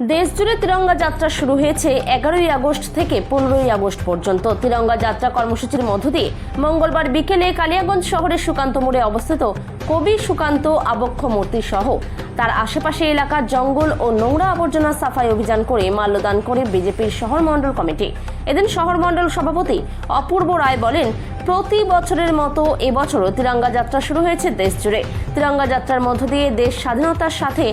দেশজুড়ে তিরঙ্গা যাত্রা শুরু হয়েছে এগারোই আগস্ট থেকে পনেরোই আগস্ট পর্যন্ত। তিরঙ্গা যাত্রা কর্মসূচির মধ্য দিয়ে মঙ্গলবার বিকেলে কালিয়াগঞ্জ শহরের সুকান্ত মোড়ে অবস্থিত কবি সুকান্ত আবক্ষ মূর্তি সহ তার আশেপাশে এলাকার জঙ্গল ও নোংরা আবর্জনা সাফাই অভিযান করে মাল্যদান করে বিজেপির শহর মণ্ডল কমিটি। এদিন শহর মণ্ডল সভাপতি অপূর্ব রায় বলেন প্রতি বছরের মতো এবছরও তিরঙ্গা যাত্রা শুরু হয়েছে দেশ জুড়ে তিরঙ্গা যাত্রার মধ্য দিয়ে দেশ স্বাধীনতার সাথে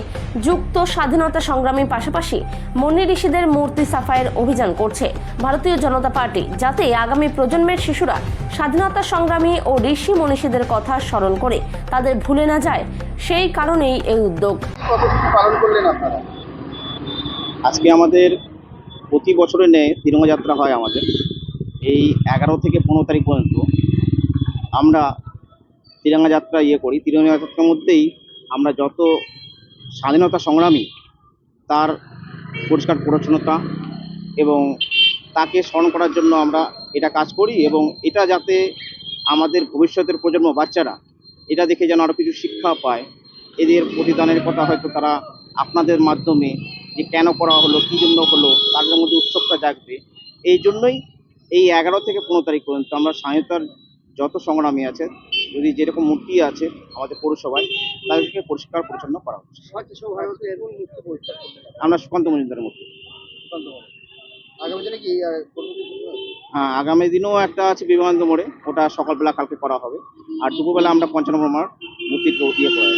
যুক্ত স্বাধীনতা সংগ্রামীর পাশাপাশি মন্নি ঋষিদের মূর্তি সাফাইয়ের অভিযান করছে। ভারতীয় জনতা পার্টি যাতে আগামী প্রজন্মের শিশুরা স্বাধীনতা সংগ্রামী ও ঋষি মনীষীদের কথা স্মরণ করে। তাদের ভুলে না যায় সেই কারণেই এই উদ্যোগ। পালন করলেন আপনারা? আজকে আমাদের প্রতি বছরের ন্যায় তিরঙ্গা যাত্রা হয় আমাদের। এই এগারো থেকে পনেরো তারিখ পর্যন্ত আমরা তিরঙ্গা যাত্রা ইয়ে করি। তিরঙ্গা যাত্রার মধ্যেই আমরা যত স্বাধীনতা সংগ্রামী, তার পরিষ্কার পরিচ্ছন্নতা এবং তাকে স্মরণ করার জন্য আমরা এটা কাজ করি এবং এটা যাতে আমাদের ভবিষ্যতের প্রজন্ম, বাচ্চারা এটা দেখে যেন আরও কিছু শিক্ষা পায়। এদের প্রতিদানের কথা হয়তো তারা আপনাদের মাধ্যমে যে কেন করা হলো, কী জন্য হলো তাদের মধ্যে উৎসবটা জাগবে। এই জন্যই এই এগারো থেকে পনেরো তারিখ পর্যন্ত আমরা স্বাধীনতার যত সংগ্রামী আছে, যদি যেরকম মূর্তি আছে আমাদের পৌরসভায়, তাদেরকে পরিষ্কার পরিচ্ছন্ন করা হচ্ছে। আমরা সুকান্ত মজুমদারের মূর্তি? হ্যাঁ আগামী দিনেও একটা আছে বিবেকানন্দ মোড়ে, ওটা সকালবেলা কালকে করা হবে। আর দুপুরবেলা আমরা পঞ্চানব্বই মার মূর্তির ইয়ে করা